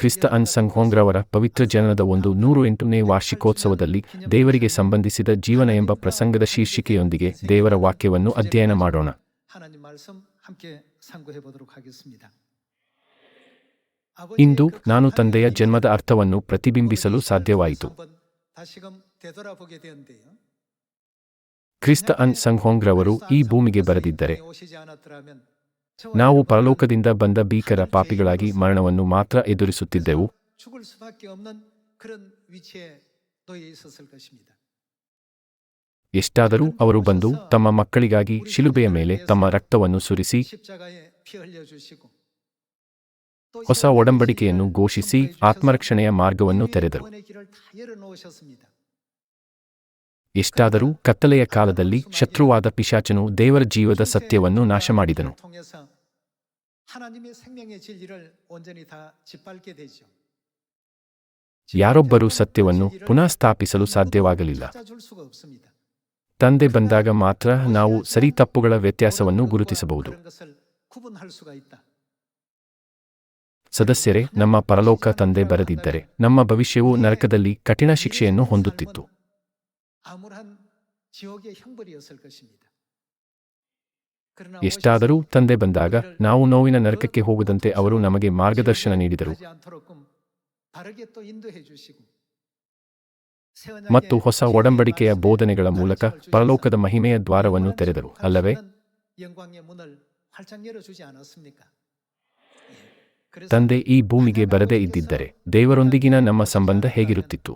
ಕ್ರಿಸ್ತ ಅನ್ ಸಂಘೋಂಗ್ರವರ ಪವಿತ್ರ ಜನನದ ಒಂದು ನೂರು ಎಂಟನೇ ವಾರ್ಷಿಕೋತ್ಸವದಲ್ಲಿ ದೇವರಿಗೆ ಸಂಬಂಧಿಸಿದ ಜೀವನ ಎಂಬ ಪ್ರಸಂಗದ ಶೀರ್ಷಿಕೆಯೊಂದಿಗೆ ದೇವರ ವಾಕ್ಯವನ್ನು ಅಧ್ಯಯನ ಮಾಡೋಣ. ಇಂದು ನಾನು ತಂದೆಯ ಜನ್ಮದ ಅರ್ಥವನ್ನು ಪ್ರತಿಬಿಂಬಿಸಲು ಸಾಧ್ಯವಾಯಿತು. ಕ್ರಿಸ್ತ ಅನ್ ಸಂಘೋಂಗ್ರವರು ಈ ಭೂಮಿಗೆ ಬರೆದಿದ್ದರೆ ನಾವು ಪರಲೋಕದಿಂದ ಬಂದ ಭೀಕರ ಪಾಪಿಗಳಾಗಿ ಮರಣವನ್ನು ಮಾತ್ರ ಎದುರಿಸುತ್ತಿದ್ದೆವು. ಎಷ್ಟಾದರೂ ಅವರು ಬಂದು ತಮ್ಮ ಮಕ್ಕಳಿಗಾಗಿ ಶಿಲುಬೆಯ ಮೇಲೆ ತಮ್ಮ ರಕ್ತವನ್ನು ಸುರಿಸಿ ಹೊಸ ಒಡಂಬಡಿಕೆಯನ್ನು ಘೋಷಿಸಿ ಆತ್ಮರಕ್ಷಣೆಯ ಮಾರ್ಗವನ್ನು ತೆರೆದರು. ಎಷ್ಟಾದರೂ ಕತ್ತಲೆಯ ಕಾಲದಲ್ಲಿ ಶತ್ರುವಾದ ಪಿಶಾಚನು ದೇವರ ಜೀವದ ಸತ್ಯವನ್ನು ನಾಶ ಮಾಡಿದನು ಯಾರೊಬ್ಬರು ಸತ್ಯವನ್ನು ಪುನಃ ಸ್ಥಾಪಿಸಲು ಸಾಧ್ಯವಾಗಲಿಲ್ಲ. ತಂದೆ ಬಂದಾಗ ಮಾತ್ರ ನಾವು ಸರಿ ತಪ್ಪುಗಳ ವ್ಯತ್ಯಾಸವನ್ನು ಗುರುತಿಸಬಹುದು. ಸದಸ್ಯರೇ ನಮ್ಮ ಪರಲೋಕ ತಂದೆ ಬರದಿದ್ದರೆ ನಮ್ಮ ಭವಿಷ್ಯವು ನರಕದಲ್ಲಿ ಕಠಿಣ ಶಿಕ್ಷೆಯನ್ನು ಹೊಂದುತ್ತಿತ್ತು. ಎಷ್ಟಾದರೂ ತಂದೆ ಬಂದಾಗ ನಾವು ನೋವಿನ ನರಕಕ್ಕೆ ಹೋಗದಂತೆ ಅವರು ನಮಗೆ ಮಾರ್ಗದರ್ಶನ ನೀಡಿದರು. ಮತ್ತು ಹೊಸ ಒಡಂಬಡಿಕೆಯ ಬೋಧನೆಗಳ ಮೂಲಕ ಪರಲೋಕದ ಮಹಿಮೆಯ ದ್ವಾರವನ್ನು ತೆರೆದರು. ಅಲ್ಲವೇ? ತಂದೆ ಈ ಭೂಮಿಗೆ ಬರದೇ ಇದ್ದಿದ್ದರೆ ದೇವರೊಂದಿಗಿನ ನಮ್ಮ ಸಂಬಂಧ ಹೇಗಿರುತ್ತಿತ್ತು?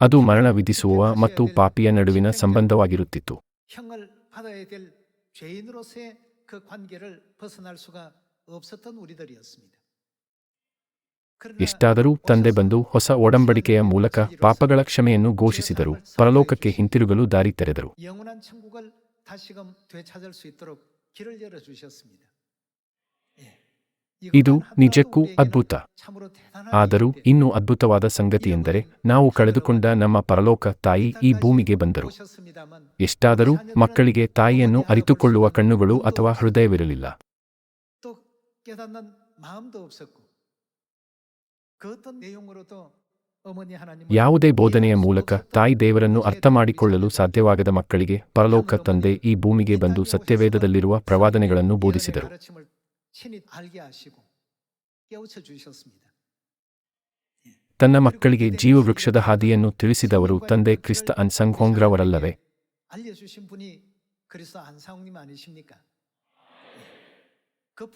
ಅದು ಮರಣ ವಿಧಿಸುವ ಮತ್ತು ಪಾಪಿಯ ನಡುವಿನ ಸಂಬಂಧವಾಗಿರುತ್ತಿತ್ತು ಎಷ್ಟಾದರೂ ತಂದೆ ಬಂದು ಹೊಸ ಒಡಂಬಡಿಕೆಯ ಮೂಲಕ ಪಾಪಗಳ ಕ್ಷಮೆಯನ್ನು ಘೋಷಿಸಿದರು ಪರಲೋಕಕ್ಕೆ ಹಿಂತಿರುಗಲು ದಾರಿ ತೆರೆದರು ಇದು ನಿಜಕ್ಕೂ ಅದ್ಭುತ. ಆದರೂ ಇನ್ನೂ ಅದ್ಭುತವಾದ ಸಂಗತಿಯೆಂದರೆ ನಾವು ಕಳೆದುಕೊಂಡ ನಮ್ಮ ಪರಲೋಕ ತಾಯಿ ಈ ಭೂಮಿಗೆ ಬಂದರು. ಎಷ್ಟಾದರೂ ಮಕ್ಕಳಿಗೆ ತಾಯಿಯನ್ನು ಅರಿತುಕೊಳ್ಳುವ ಕಣ್ಣುಗಳು ಅಥವಾ ಹೃದಯವಿರಲಿಲ್ಲ. ಯಾವುದೇ ಬೋಧನೆಯ ಮೂಲಕ ತಾಯಿ ದೇವರನ್ನು ಅರ್ಥ ಮಾಡಿಕೊಳ್ಳಲು ಸಾಧ್ಯವಾಗದ ಮಕ್ಕಳಿಗೆ ಪರಲೋಕ ತಂದೆ ಈ ಭೂಮಿಗೆ ಬಂದು ಸತ್ಯವೇದದಲ್ಲಿರುವ ಪ್ರವಾದನೆಗಳನ್ನು ಬೋಧಿಸಿದರು. ತನ್ನ ಮಕ್ಕಳಿಗೆ ಜೀವ ವೃಕ್ಷದ ಹಾದಿಯನ್ನು ತಿಳಿಸಿದವರು ತಂದೆ ಕ್ರಿಸ್ತ ಅನ್ಸಂಘೋಂಗ್ರವರಲ್ಲವೇ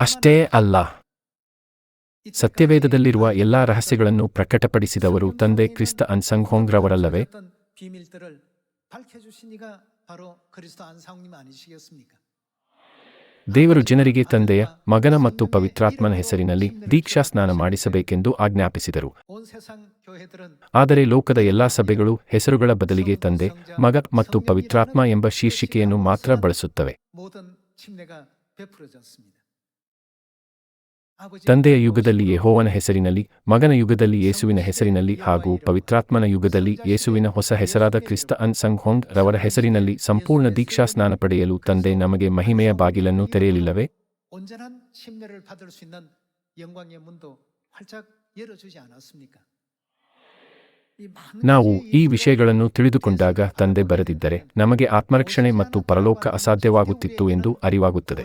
ಅಷ್ಟೇ ಅಲ್ಲ. ಸತ್ಯವೇದದಲ್ಲಿರುವ ಎಲ್ಲಾ ರಹಸ್ಯಗಳನ್ನು ಪ್ರಕಟಪಡಿಸಿದವರು ತಂದೆ ಕ್ರಿಸ್ತ ಅನ್ಸಂಘೋಂಗ್ರವರಲ್ಲವೇ ದೇವರು ಜನರಿಗೆ ತಂದೆಯ, ಮಗನ ಮತ್ತು ಪವಿತ್ರಾತ್ಮನ ಹೆಸರಿನಲ್ಲಿ ದೀಕ್ಷಾ ಸ್ನಾನ ಮಾಡಿಸಬೇಕೆಂದು ಆಜ್ಞಾಪಿಸಿದರು. ಆದರೆ ಲೋಕದ ಎಲ್ಲಾ ಸಭೆಗಳು ಹೆಸರುಗಳ ಬದಲಿಗೆ ತಂದೆ, ಮಗ ಮತ್ತು ಪವಿತ್ರಾತ್ಮ ಎಂಬ ಶೀರ್ಷಿಕೆಯನ್ನು ಮಾತ್ರ ಬಳಸುತ್ತವೆ. ತಂದೆಯ ಯುಗದಲ್ಲಿ ಯಹೋವನ ಹೆಸರಿನಲ್ಲಿ, ಮಗನ ಯುಗದಲ್ಲಿ ಯೇಸುವಿನ ಹೆಸರಿನಲ್ಲಿ ಹಾಗೂ ಪವಿತ್ರಾತ್ಮನ ಯುಗದಲ್ಲಿ ಯೇಸುವಿನ ಹೊಸ ಹೆಸರಾದ ಕ್ರಿಸ್ತ ಅನ್ ಸಂಘೋಂಗ್ ರವರ ಹೆಸರಿನಲ್ಲಿ ಸಂಪೂರ್ಣ ದೀಕ್ಷಾ ಸ್ನಾನ ಪಡೆಯಲು ತಂದೆ ನಮಗೆ ಮಹಿಮೆಯ ಬಾಗಿಲನ್ನು ತೆರೆಯಲಿಲ್ಲವೇ? ನಾವು ಈ ವಿಷಯಗಳನ್ನು ತಿಳಿದುಕೊಂಡಾಗ ತಂದೆ ಬರೆದಿದ್ದರೆ, ನಮಗೆ ಆತ್ಮರಕ್ಷಣೆ ಮತ್ತು ಪರಲೋಕ ಅಸಾಧ್ಯವಾಗುತ್ತಿತ್ತು ಎಂದು ಅರಿವಾಗುತ್ತದೆ.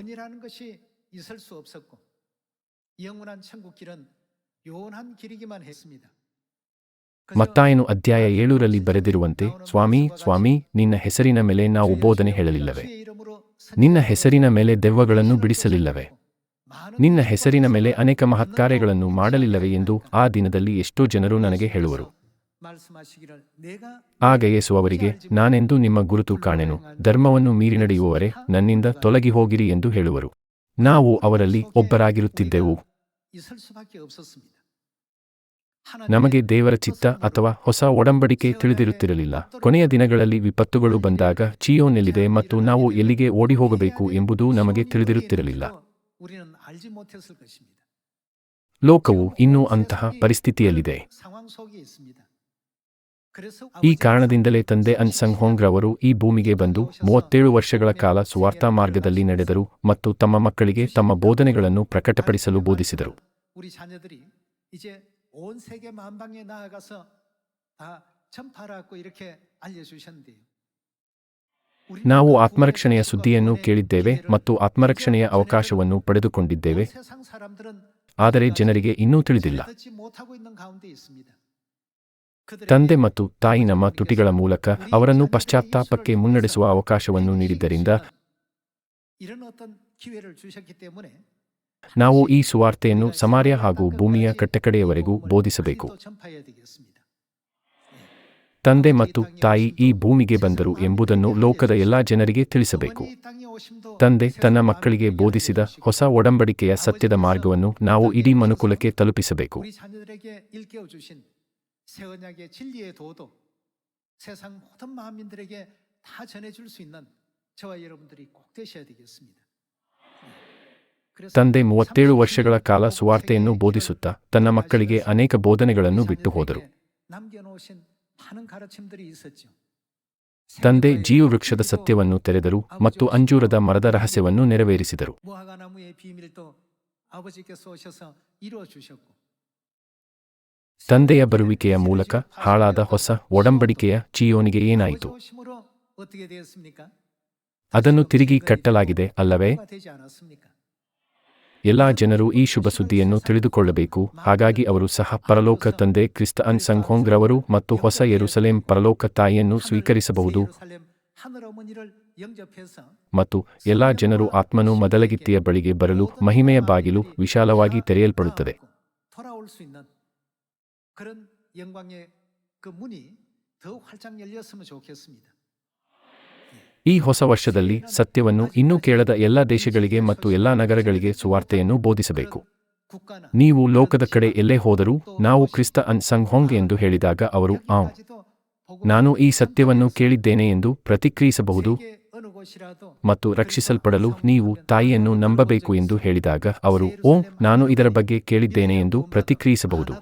영원한 천국 길은 요원한 길이기만 했습니다. 그저 ಮತ್ತಾಯನು ಅಧ್ಯಾಯ ಏಳರಲ್ಲಿ ಬರೆದಿರುವಂತೆ ಸ್ವಾಮಿ ಸ್ವಾಮಿ ನಿನ್ನ ಹೆಸರಿನ ಮೇಲೆ ನಾವು ಬೋಧನೆ ಹೇಳಲಿಲ್ಲವೇ 주의 이름으로 ನಿನ್ನ ಹೆಸರಿನ ಮೇಲೆ ದೆವ್ವಗಳನ್ನು ಬಿಡಿಸಲಿಲ್ಲವೇ 많은 ನಿನ್ನ ಹೆಸರಿನ ಮೇಲೆ ಅನೇಕ ಮಹತ್ಕಾರ್ಯಗಳನ್ನು ಮಾಡಲಿಲ್ಲವೇ ಎಂದು ಆ ದಿನದಲ್ಲಿ ಎಷ್ಟೋ ಜನರು ನನಗೆ ಹೇಳುವರು 말씀하시기를 내가 ಆಗ ಯೇಸು ಅವರಿಗೆ ನಾನೆಂದು ನಿಮ್ಮ ಗುರುತು ಕಾಣೆನು ಧರ್ಮವನ್ನು ಮೀರಿ ನಡೆಯುವವರೇ ನನ್ನಿಂದ ತೊಲಗಿ ಹೋಗಿರಿ ಎಂದು ಹೇಳುವರು ನಾವು ಅವರಲ್ಲಿ ಒಬ್ಬರಾಗಿರುತ್ತಿದ್ದೆವು. ನಮಗೆ ದೇವರ ಚಿತ್ತ ಅಥವಾ ಹೊಸ ಒಡಂಬಡಿಕೆ ತಿಳಿದಿರುತ್ತಿರಲಿಲ್ಲ. ಕೊನೆಯ ದಿನಗಳಲ್ಲಿ ವಿಪತ್ತುಗಳು ಬಂದಾಗ ಚಿಯೋನೆಲ್ಲಿದೆ ಮತ್ತು ನಾವು ಎಲ್ಲಿಗೆ ಓಡಿ ಹೋಗಬೇಕು ಎಂಬುದೂ ನಮಗೆ ತಿಳಿದಿರುತ್ತಿರಲಿಲ್ಲ. ಲೋಕವು ಇನ್ನೂ ಅಂತಹ ಪರಿಸ್ಥಿತಿಯಲ್ಲಿದೆ. ಈ ಕಾರಣದಿಂದಲೇ ತಂದೆ ಅನ್ ಸಂಗ್ ರವರು ಈ ಭೂಮಿಗೆ ಬಂದು ಮೂವತ್ತೇಳು ವರ್ಷಗಳ ಕಾಲ ಸ್ವಾರ್ಥಾ ಮಾರ್ಗದಲ್ಲಿ ನಡೆದರು ಮತ್ತು ತಮ್ಮ ಮಕ್ಕಳಿಗೆ ತಮ್ಮ ಬೋಧನೆಗಳನ್ನು ಪ್ರಕಟಪಡಿಸಲು ಬೋಧಿಸಿದರು. ನಾವು ಆತ್ಮರಕ್ಷಣೆಯ ಸುದ್ದಿಯನ್ನು ಕೇಳಿದ್ದೇವೆ ಮತ್ತು ಆತ್ಮರಕ್ಷಣೆಯ ಅವಕಾಶವನ್ನು ಪಡೆದುಕೊಂಡಿದ್ದೇವೆ. ಆದರೆ ಜನರಿಗೆ ಇನ್ನೂ ತಿಳಿದಿಲ್ಲ. ತಂದೆ ಮತ್ತು ತಾಯಿ ನಮ್ಮ ತುಟಿಗಳ ಮೂಲಕ ಅವರನ್ನು ಪಶ್ಚಾತ್ತಾಪಕ್ಕೆ ಮುನ್ನಡೆಸುವ ಅವಕಾಶವನ್ನು ನೀಡಿದ್ದರಿಂದ ನಾವು ಈ ಸುವಾರ್ತೆಯನ್ನು ಸಮಾರ್ಯ ಹಾಗೂ ಭೂಮಿಯ ಕಟ್ಟಕಡೆಯವರೆಗೂ ಬೋಧಿಸಬೇಕು. ತಂದೆ ಮತ್ತು ತಾಯಿ ಈ ಭೂಮಿಗೆ ಬಂದರು ಎಂಬುದನ್ನು ಲೋಕದ ಎಲ್ಲಾ ಜನರಿಗೆ ತಿಳಿಸಬೇಕು. ತಂದೆ ತನ್ನ ಮಕ್ಕಳಿಗೆ ಬೋಧಿಸಿದ ಹೊಸ ಒಡಂಬಡಿಕೆಯ ಸತ್ಯದ ಮಾರ್ಗವನ್ನು ನಾವು ಇಡೀ ಮನುಕುಲಕ್ಕೆ ತಲುಪಿಸಬೇಕು. 새 언약의 진리의 도도 세상 모든 만민들에게 다 전해줄 수 있는 저와 여러분들이 꼭 되셔야 되겠습니다. 그래서 ತಂದೆ ಮೂವತ್ತೇಳು ವರ್ಷಗಳ ಕಾಲ ಸುವಾರ್ತೆಯನ್ನು ಬೋಧಿಸುತ್ತಾ ತನ್ನ ಮಕ್ಕಳಿಗೆ ಅನೇಕ ಬೋಧನೆಗಳನ್ನು ಬಿಟ್ಟು ಹೋದರು 남겨놓으신 많은 가르침들이 있었죠. ತಂದೆ ಜೀವವೃಕ್ಷದ ಸತ್ಯವನ್ನು ತೆರೆದರು ಮತ್ತು ಅಂಜೂರದ ಮರದ ರಹಸ್ಯವನ್ನು ನೆರವೇರಿಸಿದರು ತಂದೆಯ ಬರುವಿಕೆಯ ಮೂಲಕ ಹಾಳಾದ ಹೊಸ ಒಡಂಬಡಿಕೆಯ ಚಿಯೋನಿಗೆ ಏನಾಯಿತು? ಅದನ್ನು ತಿರುಗಿ ಕಟ್ಟಲಾಗಿದೆ ಅಲ್ಲವೇ? ಎಲ್ಲಾ ಜನರು ಈ ಶುಭ ಸುದ್ದಿಯನ್ನು ತಿಳಿದುಕೊಳ್ಳಬೇಕು. ಹಾಗಾಗಿ ಅವರು ಸಹ ಪರಲೋಕ ತಂದೆ ಕ್ರಿಸ್ತ ಅನ್ ಸಂಘೋಂಗ್ ರವರು ಮತ್ತು ಹೊಸ ಯರುಸಲೇಂ ಪರಲೋಕ ತಾಯಿಯನ್ನು ಸ್ವೀಕರಿಸಬಹುದು. ಮತ್ತು ಎಲ್ಲಾ ಜನರು ಆತ್ಮನು ಮೊದಲಗಿತ್ತಿಯ ಬಳಿಗೆ ಬರಲು ಮಹಿಮೆಯ ಬಾಗಿಲು ವಿಶಾಲವಾಗಿ ತೆರೆಯಲ್ಪಡುತ್ತದೆ. 그런 영광의 그 문이 더 활짝 열렸으면 좋겠습니다. ಈ ಹೊಸ ವರ್ಷದಲ್ಲಿ ಸತ್ಯವನ್ನು ಇನ್ನೂ ಕೇಳದ ಎಲ್ಲಾ ದೇಶಗಳಿಗೆ ಮತ್ತು ಎಲ್ಲಾ ನಗರಗಳಿಗೆ ಸುವಾರ್ತೆಯನ್ನು ಬೋಧಿಸಬೇಕು 국가나 ನೀವು ಲೋಕದ ಕಡೆ ಎಲ್ಲೇ ಹೋದರೂ ನಾವು ಕ್ರಿಸ್ತ ಅನ್ ಸಂಗ್ ಹೋಂಗ್ ಎಂದು ಹೇಳಿದಾಗ ಅವರು ಆಂ 여기까지도 복음을 ನಾನು ಈ ಸತ್ಯವನ್ನು ಕೇಳಿದ್ದೇನೆ ಎಂದು ಪ್ರತಿಕ್ರಿಯಿಸಬಹುದು 세계 어느 곳이라도 ಮತ್ತು ರಕ್ಷಿಸಲ್ಪಡಲು ನೀವು ತಾಯಿಯನ್ನು ನಂಬಬೇಕು ಎಂದು ಹೇಳಿದಾಗ ಅವರು ಓ ನಾನು ಇದರ ಬಗ್ಗೆ ಕೇಳಿದ್ದೇನೆ ಎಂದು ಪ್ರತಿಕ್ರಿಯಿಸಬಹುದು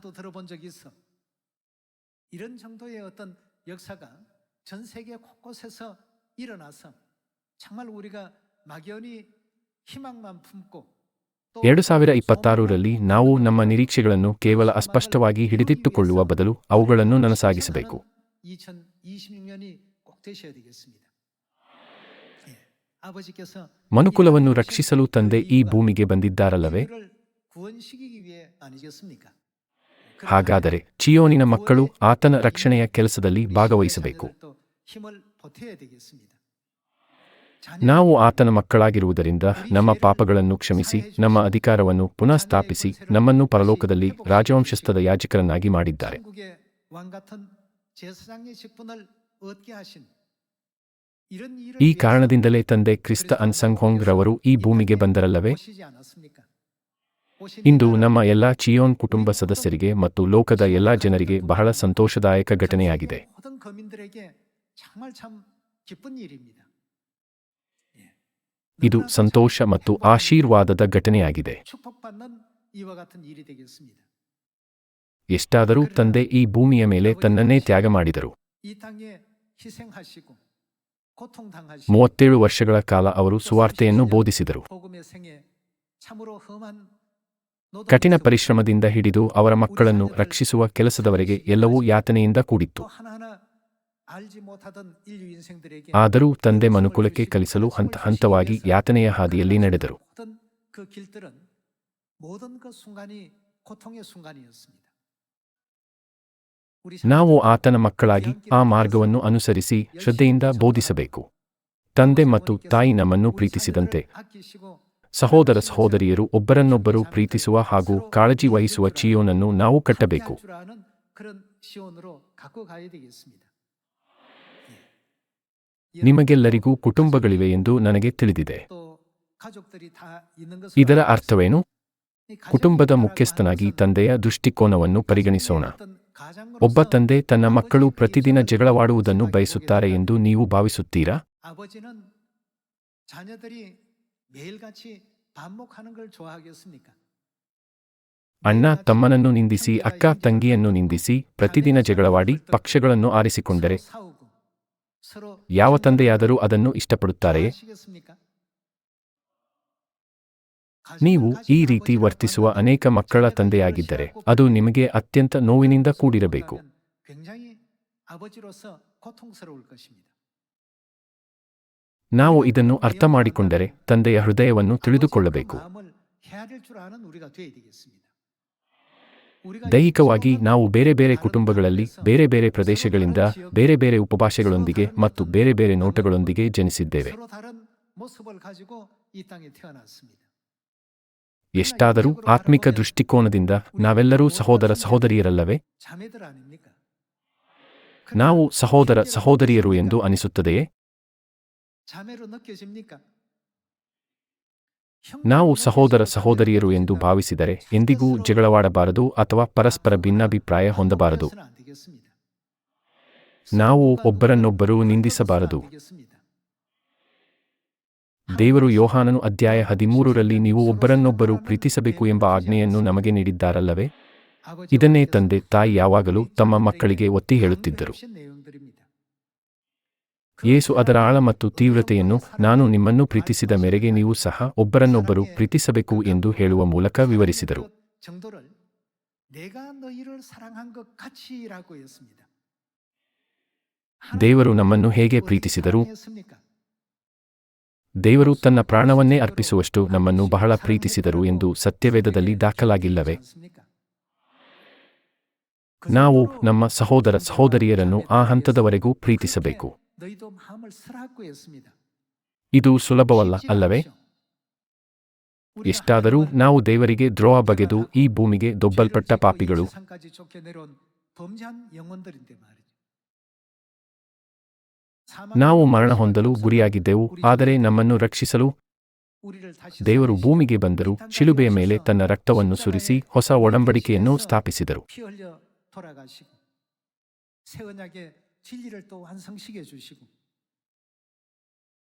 ಎರಡು ಸಾವಿರ ಇಪ್ಪತ್ತಾರರಲ್ಲಿ ನಾವು ನಮ್ಮ ನಿರೀಕ್ಷೆಗಳನ್ನು ಕೇವಲ ಅಸ್ಪಷ್ಟವಾಗಿ ಹಿಡಿದಿಟ್ಟುಕೊಳ್ಳುವ ಬದಲು ಅವುಗಳನ್ನು ನನಸಾಗಿಸಬೇಕು ಮನುಕುಲವನ್ನು ರಕ್ಷಿಸಲು ತಂದೆ ಈ ಭೂಮಿಗೆ ಬಂದಿದ್ದಾರಲ್ಲವೇ? ಹಾಗಾದರೆ ಚಿಯೋನಿನ ಮಕ್ಕಳು ಆತನ ರಕ್ಷಣೆಯ ಕೆಲಸದಲ್ಲಿ ಭಾಗವಹಿಸಬೇಕು. ನಾವು ಆತನ ಮಕ್ಕಳಾಗಿರುವುದರಿಂದ ನಮ್ಮ ಪಾಪಗಳನ್ನು ಕ್ಷಮಿಸಿ, ನಮ್ಮ ಅಧಿಕಾರವನ್ನು ಪುನಃ ಸ್ಥಾಪಿಸಿ, ನಮ್ಮನ್ನು ಪರಲೋಕದಲ್ಲಿ ರಾಜವಂಶಸ್ಥದ ಯಾಜಕರನ್ನಾಗಿ ಮಾಡಿದ್ದಾರೆ. ಈ ಕಾರಣದಿಂದಲೇ ತಂದೆ ಕ್ರಿಸ್ತ ಅನ್ಸಂಗ್ಹೋಂಗ್ ರವರು ಈ ಭೂಮಿಗೆ ಬಂದರಲ್ಲವೇ? ಇಂದು ನಮ್ಮ ಎಲ್ಲಾ ಚಿಯೋನ್ ಕುಟುಂಬ ಸದಸ್ಯರಿಗೆ ಮತ್ತು ಲೋಕದ ಎಲ್ಲಾ ಜನರಿಗೆ ಬಹಳ ಸಂತೋಷದಾಯಕ ಘಟನೆಯಾಗಿದೆ. ಇದು ಸಂತೋಷ ಮತ್ತು ಆಶೀರ್ವಾದದ ಘಟನೆಯಾಗಿದೆ. ಎಷ್ಟಾದರೂ ತಂದೆ ಈ ಭೂಮಿಯ ಮೇಲೆ ತನ್ನನ್ನೇ ತ್ಯಾಗ ಮಾಡಿದರು. ಮೂವತ್ತೇಳು ವರ್ಷಗಳ ಕಾಲ ಅವರು ಸುವಾರ್ತೆಯನ್ನು ಬೋಧಿಸಿದರು. ಕಠಿಣ ಪರಿಶ್ರಮದಿಂದ ಹಿಡಿದು ಅವರ ಮಕ್ಕಳನ್ನು ರಕ್ಷಿಸುವ ಕೆಲಸದವರೆಗೆ ಎಲ್ಲವೂ ಯಾತನೆಯಿಂದ ಕೂಡಿತ್ತು. ಆದರೂ ತಂದೆ ಮನುಕುಲಕ್ಕೆ ಕಲಿಸಲು ಹಂತ ಹಂತವಾಗಿ ಯಾತನೆಯ ಹಾದಿಯಲ್ಲಿ ನಡೆದರು. ನಾವು ಆತನ ಮಕ್ಕಳಾಗಿ ಆ ಮಾರ್ಗವನ್ನು ಅನುಸರಿಸಿ ಶ್ರದ್ಧೆಯಿಂದ ಬೋಧಿಸಬೇಕು. ತಂದೆ ಮತ್ತು ತಾಯಿ ನಮ್ಮನ್ನು ಪ್ರೀತಿಸಿದಂತೆ. ಸಹೋದರ ಸಹೋದರಿಯರು ಒಬ್ಬರನ್ನೊಬ್ಬರು ಪ್ರೀತಿಸುವ ಹಾಗೂ ಕಾಳಜಿ ವಹಿಸುವ ಚಿಯೋನನ್ನು ನಾವು ಕಟ್ಟಬೇಕು. ನಿಮಗೆಲ್ಲರಿಗೂ ಕುಟುಂಬಗಳಿವೆ ಎಂದು ನನಗೆ ತಿಳಿದಿದೆ. ಇದರ ಅರ್ಥವೇನು? ಕುಟುಂಬದ ಮುಖ್ಯಸ್ಥನಾಗಿ ತಂದೆಯ ದೃಷ್ಟಿಕೋನವನ್ನು ಪರಿಗಣಿಸೋಣ. ಒಬ್ಬ ತಂದೆ ತನ್ನ ಮಕ್ಕಳು ಪ್ರತಿದಿನ ಜಗಳವಾಡುವುದನ್ನು ಬಯಸುತ್ತಾರೆ ಎಂದು ನೀವು ಭಾವಿಸುತ್ತೀರಾ? ಅಣ್ಣ ತಮ್ಮನನ್ನು ನಿಂದಿಸಿ ಅಕ್ಕ ತಂಗಿಯನ್ನು ನಿಂದಿಸಿ ಪ್ರತಿದಿನ ಜಗಳವಾಡಿ ಪಕ್ಷಗಳನ್ನು ಆರಿಸಿಕೊಂಡರೆ ಯಾವ ತಂದೆಯಾದರೂ ಅದನ್ನು ಇಷ್ಟಪಡುತ್ತಾರೆಯೇ? ನೀವು ಈ ರೀತಿ ವರ್ತಿಸುವ ಅನೇಕ ಮಕ್ಕಳ ತಂದೆಯಾಗಿದ್ದರೆ ಅದು ನಿಮಗೆ ಅತ್ಯಂತ ನೋವಿನಿಂದ ಕೂಡಿರಬೇಕು. ನಾವು ಇದನ್ನು ಅರ್ಥ ಮಾಡಿಕೊಂಡರೆ ತಂದೆಯ ಹೃದಯವನ್ನು ತಿಳಿದುಕೊಳ್ಳಬೇಕು. ದೈಹಿಕವಾಗಿ ನಾವು ಬೇರೆ ಬೇರೆ ಕುಟುಂಬಗಳಲ್ಲಿ, ಬೇರೆ ಬೇರೆ ಪ್ರದೇಶಗಳಿಂದ, ಬೇರೆ ಬೇರೆ ಉಪಭಾಷೆಗಳೊಂದಿಗೆ ಮತ್ತು ಬೇರೆ ಬೇರೆ ನೋಟಗಳೊಂದಿಗೆ ಜನಿಸಿದ್ದೇವೆ. ಎಷ್ಟಾದರೂ ಆತ್ಮಿಕ ದೃಷ್ಟಿಕೋನದಿಂದ ನಾವೆಲ್ಲರೂ ಸಹೋದರ ಸಹೋದರಿಯರಲ್ಲವೇ? ನಾವು ಸಹೋದರ ಸಹೋದರಿಯರು ಎಂದು ಅನಿಸುತ್ತದೆಯೇ? ನಾವು ಸಹೋದರ ಸಹೋದರಿಯರು ಎಂದು ಭಾವಿಸಿದರೆ ಎಂದಿಗೂ ಜಗಳವಾಡಬಾರದು ಅಥವಾ ಪರಸ್ಪರ ಭಿನ್ನಾಭಿಪ್ರಾಯ ಹೊಂದಬಾರದು. ನಾವು ಒಬ್ಬರನ್ನೊಬ್ಬರು ನಿಂದಿಸಬಾರದು. ದೇವರು ಯೋಹಾನನು ಅಧ್ಯಾಯ ಹದಿಮೂರರಲ್ಲಿ ನೀವು ಒಬ್ಬರನ್ನೊಬ್ಬರು ಪ್ರೀತಿಸಬೇಕು ಎಂಬ ಆಜ್ಞೆಯನ್ನು ನಮಗೆ ನೀಡಿದ್ದಾರಲ್ಲವೇ? ಇದನ್ನೇ ತಂದೆ, ತಾಯಿ ಯಾವಾಗಲೂ ತಮ್ಮ ಮಕ್ಕಳಿಗೆ ಒತ್ತಿ ಹೇಳುತ್ತಿದ್ದರು. ಯೇಸು ಅದರ ಆಳ ಮತ್ತು ತೀವ್ರತೆಯನ್ನು, ನಾನು ನಿಮ್ಮನ್ನು ಪ್ರೀತಿಸಿದ ಮೇರೆಗೆ ನೀವು ಸಹ ಒಬ್ಬರನ್ನೊಬ್ಬರು ಪ್ರೀತಿಸಬೇಕು ಎಂದು ಹೇಳುವ ಮೂಲಕ ವಿವರಿಸಿದರು. ದೇವರು ನಮ್ಮನ್ನು ಹೇಗೆ ಪ್ರೀತಿಸಿದರು? ದೇವರು ತನ್ನ ಪ್ರಾಣವನ್ನೇ ಅರ್ಪಿಸುವಷ್ಟು ನಮ್ಮನ್ನು ಬಹಳ ಪ್ರೀತಿಸಿದರು ಎಂದು ಸತ್ಯವೇದದಲ್ಲಿ ದಾಖಲಾಗಿಲ್ಲವೆ? ನಾವು ನಮ್ಮ ಸಹೋದರ ಸಹೋದರಿಯರನ್ನು ಆ ಹಂತದವರೆಗೂ ಪ್ರೀತಿಸಬೇಕು. ಇದು ಸುಲಭವಲ್ಲ ಅಲ್ಲವೇ? ಎಷ್ಟಾದರೂ ನಾವು ದೇವರಿಗೆ ದ್ರೋಹ ಬಗೆದು ಈ ಭೂಮಿಗೆ ದೊಬ್ಬಲ್ಪಟ್ಟ ಪಾಪಿಗಳು. ನಾವು ಮರಣ ಹೊಂದಲು ಗುರಿಯಾಗಿದ್ದೆವು ಆದರೆ ನಮ್ಮನ್ನು ರಕ್ಷಿಸಲು ದೇವರು ಭೂಮಿಗೆ ಬಂದರು ಶಿಲುಬೆಯ ಮೇಲೆ ತನ್ನ ರಕ್ತವನ್ನು ಸುರಿಸಿ ಹೊಸ ಒಡಂಬಡಿಕೆಯನ್ನು ಸ್ಥಾಪಿಸಿದರು.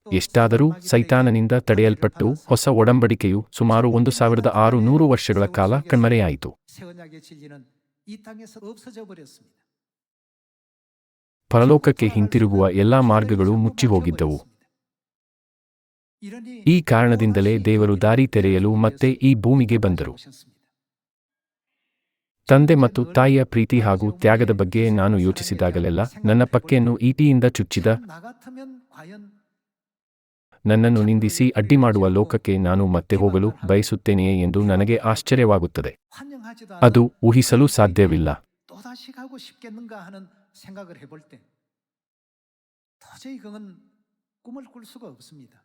ಎಷ್ಟಾದರೂ ಸೈತಾನನಿಂದ ತಡೆಯಲ್ಪಟ್ಟು ಹೊಸ ಒಡಂಬಡಿಕೆಯು ಸುಮಾರು ಒಂದು ಸಾವಿರದ ಆರು ನೂರು ವರ್ಷಗಳ ಕಾಲ ಕಣ್ಮರೆಯಾಯಿತು. ಪರಲೋಕಕ್ಕೆ ಹಿಂತಿರುಗುವ ಎಲ್ಲಾ ಮಾರ್ಗಗಳು ಮುಚ್ಚಿಹೋಗಿದ್ದವು. ಈ ಕಾರಣದಿಂದಲೇ ದೇವರು ದಾರಿ ತೆರೆಯಲು ಮತ್ತೆ ಈ ಭೂಮಿಗೆ ಬಂದರು. ತಂದೆ ಮತ್ತು ತಾಯಿಯ ಪ್ರೀತಿ ಹಾಗೂ ತ್ಯಾಗದ ಬಗ್ಗೆ ನಾನು ಯೋಚಿಸಿದಾಗಲೆಲ್ಲ ನನ್ನ ಪಕ್ಕೆಯನ್ನು ಈಟಿಯಿಂದ ಚುಚ್ಚಿದ ನನ್ನನ್ನು ನಿಂದಿಸಿ ಅಡ್ಡಿ ಮಾಡುವ ಲೋಕಕ್ಕೆ ನಾನು ಮತ್ತೆ ಹೋಗಲು ಬಯಸುತ್ತೇನೆಯೇ ಎಂದು ನನಗೆ ಆಶ್ಚರ್ಯವಾಗುತ್ತದೆ. ಅದು ಊಹಿಸಲು ಸಾಧ್ಯವಿಲ್ಲ. 또다시 가고 싶겠는가 하는 생각을 해볼 때 도저히 그건 꿈을 꿀 수가 없습니다.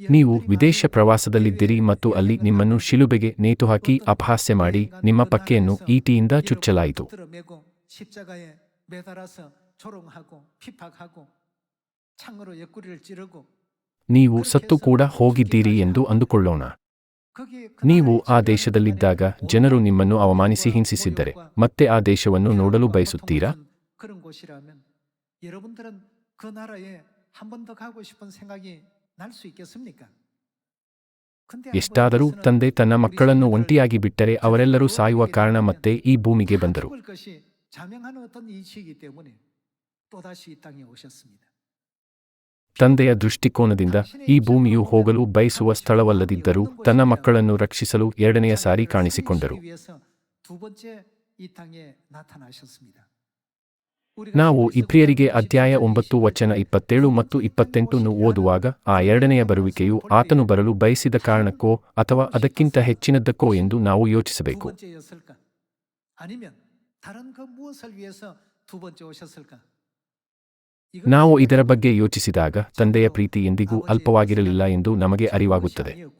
ನೀವು ವಿದೇಶ ಪ್ರವಾಸದಲ್ಲಿದ್ದಿರಿ ಮತ್ತು ಅಲ್ಲಿ ನಿಮ್ಮನ್ನು ಶಿಲುಬೆಗೆ ನೇತು ಹಾಕಿ ಅಪಹಾಸ್ಯ ಮಾಡಿ ನಿಮ್ಮ ಪಕ್ಕೆಯನ್ನು ಈಟಿಯಿಂದ ಚುಚ್ಚಲಾಯಿತು 들어매고 십자가에 매달아서 조롱하고 핍박하고 창으로 옆구리를 찌르고 ನೀವು ಸತ್ತು ಕೂಡ ಹೋಗಿದ್ದೀರಿ ಎಂದು ಅಂದುಕೊಳ್ಳೋಣ 거기에 ನೀವು ಆ ದೇಶದಲ್ಲಿದ್ದಾಗ ಜನರು ನಿಮ್ಮನ್ನು ಅವಮಾನಿಸಿ ಹಿಂಸಿಸಿದ್ದರೆ ಮತ್ತೆ ಆ ದೇಶವನ್ನು ನೋಡಲು ಬಯಸುತ್ತೀರಾ ಎಷ್ಟಾದರೂ ತಂದೆ ತನ್ನ ಮಕ್ಕಳನ್ನು ಒಂಟಿಯಾಗಿ ಬಿಟ್ಟರೆ ಅವರೆಲ್ಲರೂ ಸಾಯುವ ಕಾರಣ ಮತ್ತೆ ಈ ಭೂಮಿಗೆ ಬಂದರು ತಂದೆಯ ದೃಷ್ಟಿಕೋನದಿಂದ ಈ ಭೂಮಿಯು ಹೋಗಲು ಬಯಸುವ ಸ್ಥಳವಲ್ಲದಿದ್ದರೂ ತನ್ನ ಮಕ್ಕಳನ್ನು ರಕ್ಷಿಸಲು ಎರಡನೆಯ ಸಾರಿ ಕಾಣಿಸಿಕೊಂಡರು. ನಾವು ಇಬ್ರಿಯರಿಗೆ ಅಧ್ಯಾಯ ಒಂಬತ್ತು ವಚನ ಇಪ್ಪತ್ತೇಳು ಮತ್ತು ಇಪ್ಪತ್ತೆಂಟನ್ನು ಓದುವಾಗ ಆ ಎರಡನೆಯ ಬರುವಿಕೆಯು ಆತನು ಬರಲು ಬಯಸಿದ ಕಾರಣಕ್ಕೋ ಅಥವಾ ಅದಕ್ಕಿಂತ ಹೆಚ್ಚಿನದ್ದಕ್ಕೋ ಎಂದು ನಾವು ಯೋಚಿಸಬೇಕು. ನಾವು ಇದರ ಬಗ್ಗೆ ಯೋಚಿಸಿದಾಗ ತಂದೆಯ ಪ್ರೀತಿ ಎಂದಿಗೂ ಅಲ್ಪವಾಗಿರಲಿಲ್ಲ ಎಂದು ನಮಗೆ ಅರಿವಾಗುತ್ತದೆ.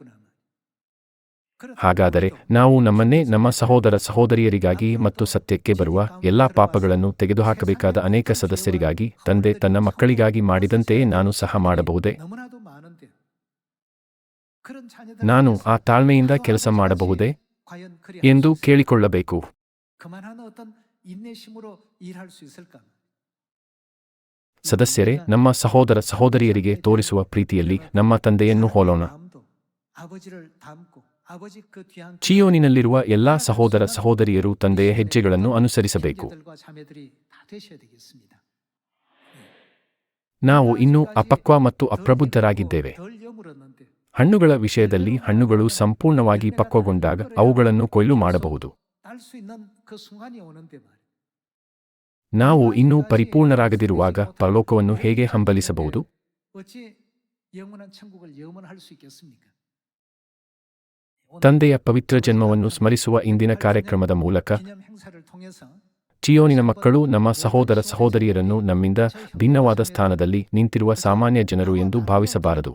ಹಾಗಾದರೆ ನಾವು ನಮ್ಮನ್ನೇ ನಮ್ಮ ಸಹೋದರ ಸಹೋದರಿಯರಿಗಾಗಿ ಮತ್ತು ಸತ್ಯಕ್ಕೆ ಬರುವ ಎಲ್ಲಾ ಪಾಪಗಳನ್ನು ತೆಗೆದುಹಾಕಬೇಕಾದ ಅನೇಕ ಸದಸ್ಯರಿಗಾಗಿ ತಂದೆ ತನ್ನ ಮಕ್ಕಳಿಗಾಗಿ ಮಾಡಿದಂತೆಯೇ ನಾನು ಸಹ ಮಾಡಬಹುದೇ? ನಾನು ಆ ತಾಳ್ಮೆಯಿಂದ ಕೆಲಸ ಮಾಡಬಹುದೇ ಎಂದು ಕೇಳಿಕೊಳ್ಳಬೇಕು. ಸದಸ್ಯರೇ, ನಮ್ಮ ಸಹೋದರ ಸಹೋದರಿಯರಿಗೆ ತೋರಿಸುವ ಪ್ರೀತಿಯಲ್ಲಿ ನಮ್ಮ ತಂದೆಯನ್ನು ಹೋಲೋಣ. ಚಿಯೋನಿನಲ್ಲಿರುವ ಎಲ್ಲಾ ಸಹೋದರ ಸಹೋದರಿಯರು ತಂದೆಯ ಹೆಜ್ಜೆಗಳನ್ನು ಅನುಸರಿಸಬೇಕು. ನಾವು ಇನ್ನೂ ಅಪಕ್ವ ಮತ್ತು ಅಪ್ರಬುದ್ಧರಾಗಿದ್ದೇವೆ. ಹಣ್ಣುಗಳ ವಿಷಯದಲ್ಲಿ ಹಣ್ಣುಗಳು ಸಂಪೂರ್ಣವಾಗಿ ಪಕ್ವಗೊಂಡಾಗ ಅವುಗಳನ್ನು ಕೊಯ್ಲು ಮಾಡಬಹುದು. ನಾವು ಇನ್ನೂ ಪರಿಪೂರ್ಣರಾಗದಿರುವಾಗ ಪರಲೋಕವನ್ನು ಹೇಗೆ ಹಂಬಲಿಸಬಹುದು? ತಂದೆಯ ಪವಿತ್ರ ಜನ್ಮವನ್ನು ಸ್ಮರಿಸುವ ಇಂದಿನ ಕಾರ್ಯಕ್ರಮದ ಮೂಲಕ ಚಿಯೋನಿನ ಮಕ್ಕಳು ನಮ್ಮ ಸಹೋದರ ಸಹೋದರಿಯರನ್ನು ನಮ್ಮಿಂದ ಭಿನ್ನವಾದ ಸ್ಥಾನದಲ್ಲಿ ನಿಂತಿರುವ ಸಾಮಾನ್ಯ ಜನರು ಎಂದು ಭಾವಿಸಬಾರದು.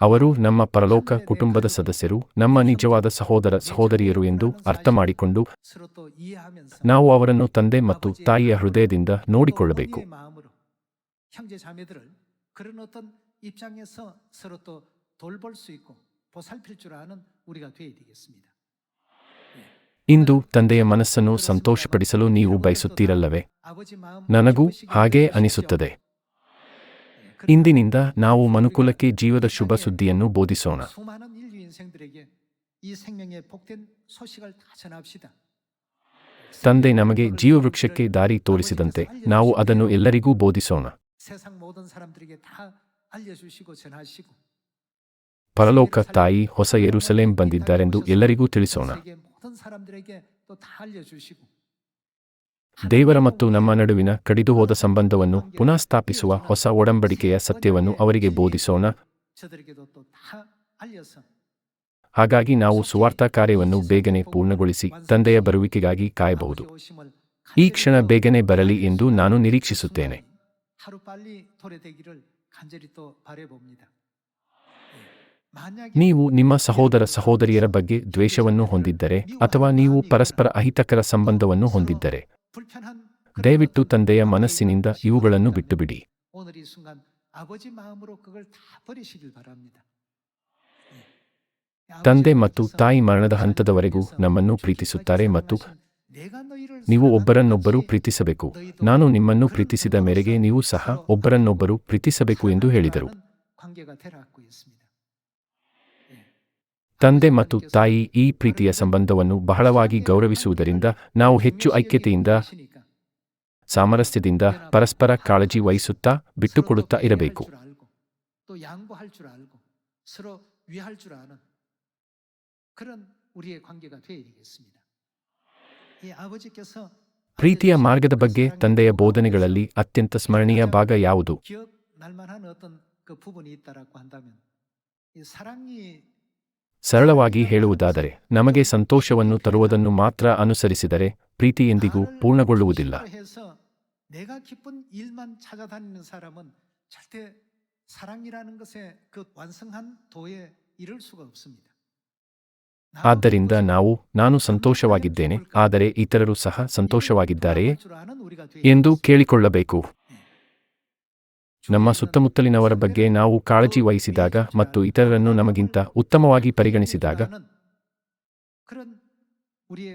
ಅವರು ನಮ್ಮ ಪರಲೋಕ ಕುಟುಂಬದ ಸದಸ್ಯರು ನಮ್ಮ ನಿಜವಾದ ಸಹೋದರ ಸಹೋದರಿಯರು ಎಂದು ಅರ್ಥ ಮಾಡಿಕೊಂಡು ನಾವು ಅವರನ್ನು ತಂದೆ ಮತ್ತು ತಾಯಿಯ ಹೃದಯದಿಂದ ನೋಡಿಕೊಳ್ಳಬೇಕು. ಇಂದು ತಂದೆಯ ಮನಸ್ಸನ್ನು ಸಂತೋಷಪಡಿಸಲು ನೀವು ಬಯಸುತ್ತೀರಲ್ಲವೇ? ನನಗೂ ಹಾಗೇ ಅನಿಸುತ್ತದೆ. ಇಂದಿನಿಂದ ನಾವು ಮನುಕುಲಕ್ಕೆ ಜೀವದ ಶುಭ ಸುದ್ದಿಯನ್ನು ಬೋಧಿಸೋಣ. ತಂದೆ ನಮಗೆ ಜೀವವೃಕ್ಷಕ್ಕೆ ದಾರಿ ತೋರಿಸಿದಂತೆ ನಾವು ಅದನ್ನು ಎಲ್ಲರಿಗೂ ಬೋಧಿಸೋಣ. ಪರಲೋಕ ತಾಯಿ ಹೊಸ ಯರುಸಲೇಂ ಬಂದಿದ್ದಾರೆಂದು ಎಲ್ಲರಿಗೂ ತಿಳಿಸೋಣ. ದೇವರ ಮತ್ತು ನಮ್ಮ ನಡುವಿನ ಕಡಿದುಹೋದ ಸಂಬಂಧವನ್ನು ಪುನಃ ಸ್ಥಾಪಿಸುವ ಹೊಸ ಒಡಂಬಡಿಕೆಯ ಸತ್ಯವನ್ನು ಅವರಿಗೆ ಬೋಧಿಸೋಣ. ಹಾಗಾಗಿ ನಾವು ಸುವಾರ್ಥ ಕಾರ್ಯವನ್ನು ಬೇಗನೆ ಪೂರ್ಣಗೊಳಿಸಿ ತಂದೆಯ ಬರುವಿಕೆಗಾಗಿ ಕಾಯಬಹುದು. ಈ ಕ್ಷಣ ಬೇಗನೆ ಬರಲಿ ಎಂದು ನಾನು ನಿರೀಕ್ಷಿಸುತ್ತೇನೆ. ನೀವು ನಿಮ್ಮ ಸಹೋದರ ಸಹೋದರಿಯರ ಬಗ್ಗೆ ದ್ವೇಷವನ್ನು ಹೊಂದಿದ್ದರೆ ಅಥವಾ ನೀವು ಪರಸ್ಪರ ಅಹಿತಕರ ಸಂಬಂಧವನ್ನು ಹೊಂದಿದ್ದರೆ ದಯವಿಟ್ಟು ತಂದೆಯ ಮನಸ್ಸಿನಿಂದ ಇವುಗಳನ್ನು ಬಿಟ್ಟುಬಿಡಿ. ತಂದೆ ಮತ್ತು ತಾಯಿ ಮರಣದ ಹಂತದವರೆಗೂ ನಮ್ಮನ್ನು ಪ್ರೀತಿಸುತ್ತಾರೆ ಮತ್ತು ನೀವು ಒಬ್ಬರನ್ನೊಬ್ಬರು ಪ್ರೀತಿಸಬೇಕು. ನಾನು ನಿಮ್ಮನ್ನು ಪ್ರೀತಿಸಿದ ಮೇರೆಗೆ ನೀವು ಸಹ ಒಬ್ಬರನ್ನೊಬ್ಬರು ಪ್ರೀತಿಸಬೇಕು ಎಂದು ಹೇಳಿದರು. ತಂದೆ ಮತ್ತು ತಾಯಿ ಈ ಪ್ರೀತಿಯ ಸಂಬಂಧವನ್ನು ಬಹಳವಾಗಿ ಗೌರವಿಸುವುದರಿಂದ ನಾವು ಹೆಚ್ಚು ಐಕ್ಯತೆಯಿಂದ, ಸಾಮರಸ್ಯದಿಂದ ಪರಸ್ಪರ ಕಾಳಜಿ ವಹಿಸುತ್ತಾ ಬಿಟ್ಟುಕೊಡುತ್ತಾ ಇರಬೇಕು. ಪ್ರೀತಿಯ ಮಾರ್ಗದ ಬಗ್ಗೆ ತಂದೆಯ ಬೋಧನೆಗಳಲ್ಲಿ ಅತ್ಯಂತ ಸ್ಮರಣೀಯ ಭಾಗ ಯಾವುದು? ಸರಳವಾಗಿ ಹೇಳುವುದಾದರೆ ನಮಗೆ ಸಂತೋಷವನ್ನು ತರುವುದನ್ನು ಮಾತ್ರ ಅನುಸರಿಸಿದರೆ ಪ್ರೀತಿ ಎಂದಿಗೂ ಪೂರ್ಣಗೊಳ್ಳುವುದಿಲ್ಲ. ಆದ್ದರಿಂದ ನಾವು ನಾನು ಸಂತೋಷವಾಗಿದ್ದೇನೆ ಆದರೆ ಇತರರು ಸಹ ಸಂತೋಷವಾಗಿದ್ದಾರೆಯೇ ಎಂದು ಕೇಳಿಕೊಳ್ಳಬೇಕು. ನಮ್ಮ ಸುತ್ತಮುತ್ತಲಿನವರ ಬಗ್ಗೆ ನಾವು ಕಾಳಜಿ ವಹಿಸಿದಾಗ ಮತ್ತು ಇತರರನ್ನು ನಮಗಿಂತ ಉತ್ತಮವಾಗಿ ಪರಿಗಣಿಸಿದಾಗ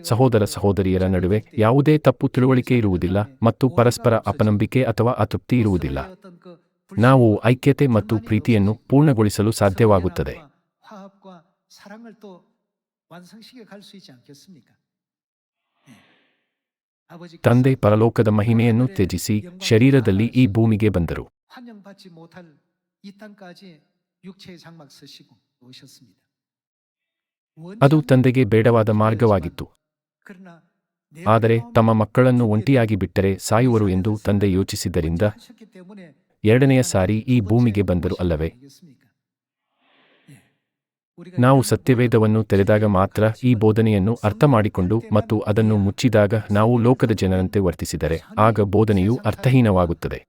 ಸಹೋದರ ಸಹೋದರಿಯರ ನಡುವೆ ಯಾವುದೇ ತಪ್ಪು ತಿಳುವಳಿಕೆ ಇರುವುದಿಲ್ಲ ಮತ್ತು ಪರಸ್ಪರ ಅಪನಂಬಿಕೆ ಅಥವಾ ಅತೃಪ್ತಿ ಇರುವುದಿಲ್ಲ. ನಾವು ಐಕ್ಯತೆ ಮತ್ತು ಪ್ರೀತಿಯನ್ನು ಪೂರ್ಣಗೊಳಿಸಲು ಸಾಧ್ಯವಾಗುತ್ತದೆ. ತಂದೆ ಪರಲೋಕದ ಮಹಿಮೆಯನ್ನು ತ್ಯಜಿಸಿ ಶರೀರದಲ್ಲಿ ಈ ಭೂಮಿಗೆ ಬಂದರು. 환영받지 못할 이 땅까지 육체의 장막 쓰시고 오셨습니다. ಅದು ತಂದೆಗೆ ಬೇಡವಾದ ಮಾರ್ಗವಾಗಿತ್ತು 그러나 내 ಆದರೆ 마음을 ತಮ್ಮ ಮಕ್ಕಳನ್ನು ಒಂಟಿಯಾಗಿ ಬಿಟ್ಟರೆ ಸಾಯುವರು ಎಂದು ತಂದೆ ಯೋಚಿಸಿದ್ದರಿಂದ 하셨기 때문에 ಎರಡನೆಯ ಸಾರಿ ಈ ಭೂಮಿಗೆ ಬಂದರು ಅಲ್ಲವೇ ನಾವು ಸತ್ಯವೇದವನ್ನು ತೆರೆದಾಗ ಮಾತ್ರ ಈ ಬೋಧನೆಯನ್ನು ಅರ್ಥ ಮಾಡಿಕೊಂಡು ಮತ್ತು ಅದನ್ನು ಮುಚ್ಚಿದಾಗ ನಾವು ಲೋಕದ ಜನರಂತೆ ವರ್ತಿಸಿದರೆ ಆಗ ಬೋಧನೆಯು ಅರ್ಥಹೀನವಾಗುತ್ತದೆ.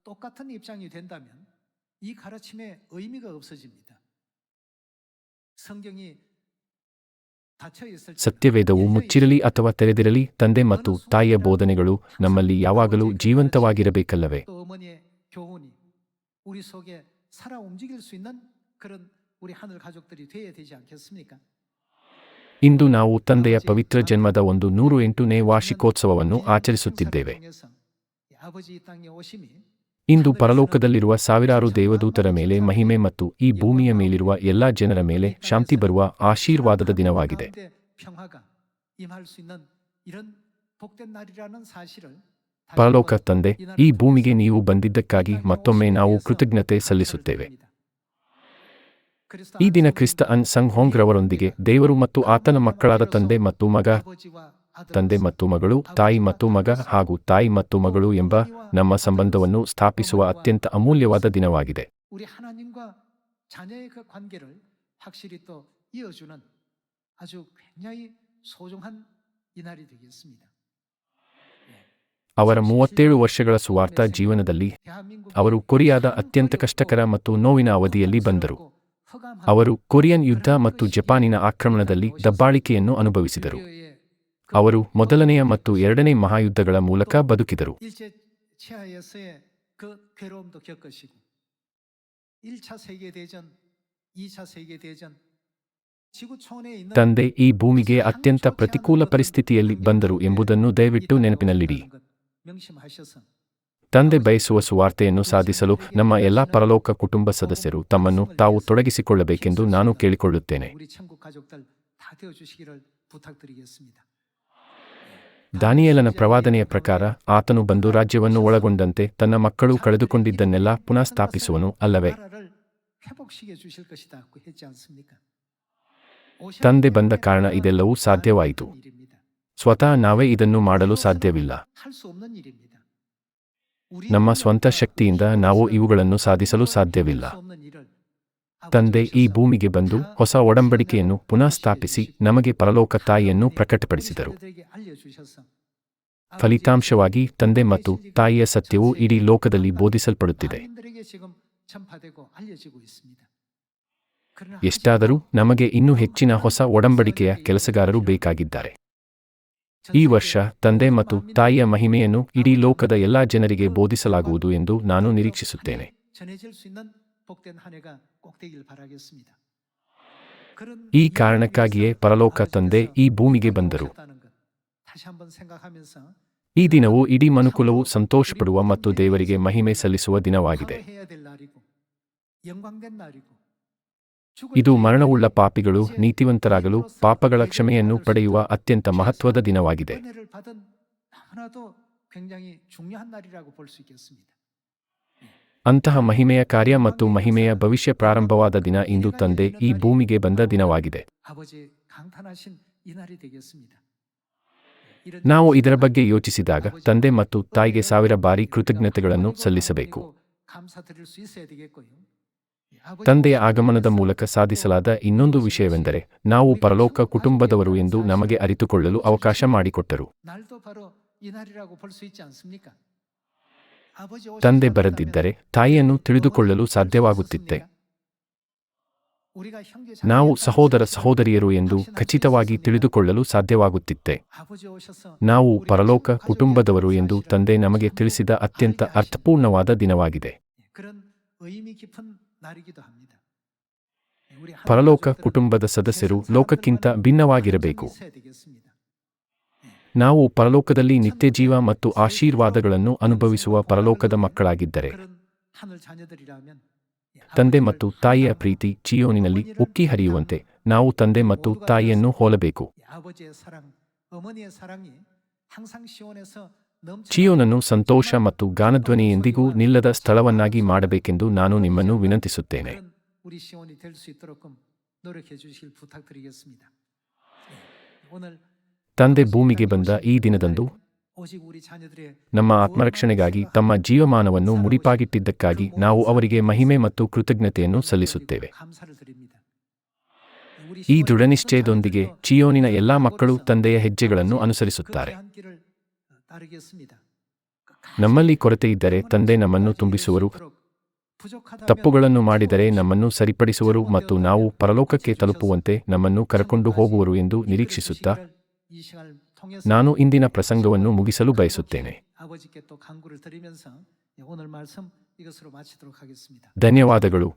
ಸತ್ಯವೇದವು ಮುಚ್ಚಿರಲಿ ಅಥವಾ ತೆರೆದಿರಲಿ ತಂದೆ ಮತ್ತು ತಾಯಿಯ ಬೋಧನೆಗಳು ನಮ್ಮಲ್ಲಿ ಯಾವಾಗಲೂ ಜೀವಂತವಾಗಿರಬೇಕಲ್ಲವೇ? ಇಂದು ನಾವು ತಂದೆಯ ಪವಿತ್ರ ಜನ್ಮದ ಒಂದು ನೂರು ಎಂಟನೇ ವಾರ್ಷಿಕೋತ್ಸವವನ್ನು ಆಚರಿಸುತ್ತಿದ್ದೇವೆ ಇಂದು ಪರಲೋಕದಲ್ಲಿರುವ ಸಾವಿರಾರು ದೇವದೂತರ ಮೇಲೆ ಮಹಿಮೆ ಮತ್ತು ಈ ಭೂಮಿಯ ಮೇಲಿರುವ ಎಲ್ಲಾ ಜನರ ಮೇಲೆ ಶಾಂತಿ ಬರುವ ಆಶೀರ್ವಾದದ ದಿನವಾಗಿದೆ ಪರಲೋಕ ತಂದೆ ಈ ಭೂಮಿಗೆ ನೀವು ಬಂದಿದ್ದಕ್ಕಾಗಿ ಮತ್ತೊಮ್ಮೆ ನಾವು ಕೃತಜ್ಞತೆ ಸಲ್ಲಿಸುತ್ತೇವೆ ಈ ದಿನ ಕ್ರಿಸ್ತ ಅನ್ ಸಂಗ್ ಹೋಂಗ್ ರವರೊಂದಿಗೆ ದೇವರು ಮತ್ತು ಆತನ ಮಕ್ಕಳಾದ ತಂದೆ ಮತ್ತು ಮಗ, ತಂದೆ ಮತ್ತು ಮಗಳು, ತಾಯಿ ಮತ್ತು ಮಗ ಹಾಗೂ ತಾಯಿ ಮತ್ತು ಮಗಳು ಎಂಬ ನಮ್ಮ ಸಂಬಂಧವನ್ನು ಸ್ಥಾಪಿಸುವ ಅತ್ಯಂತ ಅಮೂಲ್ಯವಾದ ದಿನವಾಗಿದೆ. ಅವರ ಮೂವತ್ತೇಳು ವರ್ಷಗಳ ಸುವಾರ್ಥ ಜೀವನದಲ್ಲಿ ಅವರು ಕೊರಿಯಾದ ಅತ್ಯಂತ ಕಷ್ಟಕರ ಮತ್ತು ನೋವಿನ ಅವಧಿಯಲ್ಲಿ ಬಂದರು. ಅವರು ಕೊರಿಯನ್ ಯುದ್ಧ ಮತ್ತು ಜಪಾನಿನ ಆಕ್ರಮಣದಲ್ಲಿ ದಬ್ಬಾಳಿಕೆಯನ್ನು ಅನುಭವಿಸಿದರು. ಅವರು ಮೊದಲನೆಯ ಮತ್ತು ಎರಡನೇ ಮಹಾಯುದ್ಧಗಳ ಮೂಲಕ ಬದುಕಿದರು. ತಂದೆ ಈ ಭೂಮಿಗೆ ಅತ್ಯಂತ ಪ್ರತಿಕೂಲ ಪರಿಸ್ಥಿತಿಯಲ್ಲಿ ಬಂದರು ಎಂಬುದನ್ನು ದಯವಿಟ್ಟು ನೆನಪಿನಲ್ಲಿಡಿ. ತಂದೆ ಬಯಸುವ ಸುವಾರ್ತೆಯನ್ನು ಸಾಧಿಸಲು ನಮ್ಮ ಎಲ್ಲಾ ಪರಲೋಕ ಕುಟುಂಬ ಸದಸ್ಯರು ತಮ್ಮನ್ನು ತಾವು ತೊಡಗಿಸಿಕೊಳ್ಳಬೇಕೆಂದು ನಾನು ಕೇಳಿಕೊಳ್ಳುತ್ತೇನೆ. ದಾನಿಯೇಲನ ಪ್ರವಾದನೆಯ ಪ್ರಕಾರ ಆತನು ಬಂದು ರಾಜ್ಯವನ್ನು ಒಳಗೊಂಡಂತೆ ತನ್ನ ಮಕ್ಕಳು ಕಳೆದುಕೊಂಡಿದ್ದನ್ನೆಲ್ಲ ಪುನಃ ಸ್ಥಾಪಿಸುವನು ಅಲ್ಲವೇ? ತಂದೆ ಬಂದ ಕಾರಣ ಇದೆಲ್ಲವೂ ಸಾಧ್ಯವಾಯಿತು. ಸ್ವತಃ ನಾವೇ ಇದನ್ನು ಮಾಡಲು ಸಾಧ್ಯವಿಲ್ಲ. ನಮ್ಮ ಸ್ವಂತ ಶಕ್ತಿಯಿಂದ ನಾವು ಇವುಗಳನ್ನು ಸಾಧಿಸಲು ಸಾಧ್ಯವಿಲ್ಲ. ತಂದೆ ಈ ಭೂಮಿಗೆ ಬಂದು ಹೊಸ ಒಡಂಬಡಿಕೆಯನ್ನು ಪುನಃ ಸ್ಥಾಪಿಸಿ ನಮಗೆ ಪರಲೋಕ ತಾಯಿಯನ್ನು ಪ್ರಕಟಪಡಿಸಿದರು. ಫಲಿತಾಂಶವಾಗಿ ತಂದೆ ಮತ್ತು ತಾಯಿಯ ಸತ್ಯವು ಇಡೀ ಲೋಕದಲ್ಲಿ ಬೋಧಿಸಲ್ಪಡುತ್ತಿದೆ. ಎಷ್ಟಾದರೂ ನಮಗೆ ಇನ್ನೂ ಹೆಚ್ಚಿನ ಹೊಸ ಒಡಂಬಡಿಕೆಯ ಕೆಲಸಗಾರರು ಬೇಕಾಗಿದ್ದಾರೆ. ಈ ವರ್ಷ ತಂದೆ ಮತ್ತು ತಾಯಿಯ ಮಹಿಮೆಯನ್ನು ಇಡೀ ಲೋಕದ ಎಲ್ಲಾ ಜನರಿಗೆ ಬೋಧಿಸಲಾಗುವುದು ಎಂದು ನಾನು ನಿರೀಕ್ಷಿಸುತ್ತೇನೆ. ಈ ಕಾರಣಕ್ಕಾಗಿಯೇ ಪರಲೋಕ ತಂದೆ ಈ ಭೂಮಿಗೆ ಬಂದರು. ಈ ದಿನವು ಇಡೀ ಮನುಕುಲವು ಸಂತೋಷಪಡುವ ಮತ್ತು ದೇವರಿಗೆ ಮಹಿಮೆ ಸಲ್ಲಿಸುವ ದಿನವಾಗಿದೆ. ಇದು ಮರಣವುಳ್ಳ ಪಾಪಿಗಳು, ನೀತಿವಂತರಾಗಲು ಪಾಪಗಳ ಕ್ಷಮೆಯನ್ನು ಪಡೆಯುವ ಅತ್ಯಂತ ಮಹತ್ವದ ದಿನವಾಗಿದೆ. ಅಂತಹ ಮಹಿಮೆಯ ಕಾರ್ಯ ಮತ್ತು ಮಹಿಮೆಯ ಭವಿಷ್ಯ ಪ್ರಾರಂಭವಾದ ದಿನ ಇಂದು ತಂದೆ ಈ ಭೂಮಿಗೆ ಬಂದ ದಿನವಾಗಿದೆ. ನಾವು ಇದರ ಬಗ್ಗೆ ಯೋಚಿಸಿದಾಗ ತಂದೆ ಮತ್ತು ತಾಯಿಗೆ ಸಾವಿರ ಬಾರಿ ಕೃತಜ್ಞತೆಗಳನ್ನು ಸಲ್ಲಿಸಬೇಕು. ತಂದೆಯ ಆಗಮನದ ಮೂಲಕ ಸಾಧಿಸಲಾದ ಇನ್ನೊಂದು ವಿಷಯವೆಂದರೆ, ನಾವು ಪರಲೋಕ ಕುಟುಂಬದವರು ಎಂದು ನಮಗೆ ಅರಿತುಕೊಳ್ಳಲು ಅವಕಾಶ ಮಾಡಿಕೊಟ್ಟರು. ತಂದೆ ಬರದಿದ್ದರೆ ತಾಯಿಯನ್ನು ತಿಳಿದುಕೊಳ್ಳಲು ಸಾಧ್ಯವಾಗುತ್ತಿತ್ತೆ. ನಾವು ಸಹೋದರ ಸಹೋದರಿಯರು ಎಂದು ಖಚಿತವಾಗಿ ತಿಳಿದುಕೊಳ್ಳಲು ಸಾಧ್ಯವಾಗುತ್ತಿತ್ತೆ. ನಾವು ಪರಲೋಕ ಕುಟುಂಬದವರು ಎಂದು ತಂದೆ ನಮಗೆ ತಿಳಿಸಿದ ಅತ್ಯಂತ ಅರ್ಥಪೂರ್ಣವಾದ ದಿನವಾಗಿದೆ. ಪರಲೋಕ ಕುಟುಂಬದ ಸದಸ್ಯರು ಲೋಕಕ್ಕಿಂತ ಭಿನ್ನವಾಗಿರಬೇಕು ನಾವು ಪರಲೋಕದಲ್ಲಿ ನಿತ್ಯ ಜೀವ ಮತ್ತು ಆಶೀರ್ವಾದಗಳನ್ನು ಅನುಭವಿಸುವ ಪರಲೋಕದ ಮಕ್ಕಳಾಗಿದ್ದರೆ ತಂದೆ ಮತ್ತು ತಾಯಿಯ ಪ್ರೀತಿ ಚಿಯೋನಿನಲ್ಲಿ ಉಕ್ಕಿ ಹರಿಯುವಂತೆ ನಾವು ತಂದೆ ಮತ್ತು ತಾಯಿಯನ್ನು ಹೋಲಬೇಕು ಚಿಯೋನನ್ನು ಸಂತೋಷ ಮತ್ತು ಗಾನಧ್ವನಿ ಎಂದಿಗೂ ನಿಲ್ಲದ ಸ್ಥಳವನ್ನಾಗಿ ಮಾಡಬೇಕೆಂದು ನಾನು ನಿಮ್ಮನ್ನು ವಿನಂತಿಸುತ್ತೇನೆ. ತಂದೆ ಭೂಮಿಗೆ ಬಂದ ಈ ದಿನದಂದು ನಮ್ಮ ಆತ್ಮರಕ್ಷಣೆಗಾಗಿ ತಮ್ಮ ಜೀವಮಾನವನ್ನು ಮುಡಿಪಾಗಿಟ್ಟಿದ್ದಕ್ಕಾಗಿ ನಾವು ಅವರಿಗೆ ಮಹಿಮೆ ಮತ್ತು ಕೃತಜ್ಞತೆಯನ್ನು ಸಲ್ಲಿಸುತ್ತೇವೆ. ಈ ದೃಢನಿಶ್ಚಯದೊಂದಿಗೆ ಚಿಯೋನಿನ ಎಲ್ಲಾ ಮಕ್ಕಳು ತಂದೆಯ ಹೆಜ್ಜೆಗಳನ್ನು ಅನುಸರಿಸುತ್ತಾರೆ. ನಮ್ಮಲ್ಲಿ ಕೊರತೆ ಇದ್ದರೆ ತಂದೆ ನಮ್ಮನ್ನು ತುಂಬಿಸುವರು. ತಪ್ಪುಗಳನ್ನು ಮಾಡಿದರೆ ನಮ್ಮನ್ನು ಸರಿಪಡಿಸುವರು ಮತ್ತು ನಾವು ಪರಲೋಕಕ್ಕೆ ತಲುಪುವಂತೆ ನಮ್ಮನ್ನು ಕರಕೊಂಡು ಹೋಗುವರು ಎಂದು ನಿರೀಕ್ಷಿಸುತ್ತಾ ನಾನು ಇಂದಿನ ಪ್ರಸಂಗವನ್ನು ಮುಗಿಸಲು ಬಯಸುತ್ತೇನೆ. ಧನ್ಯವಾದಗಳು.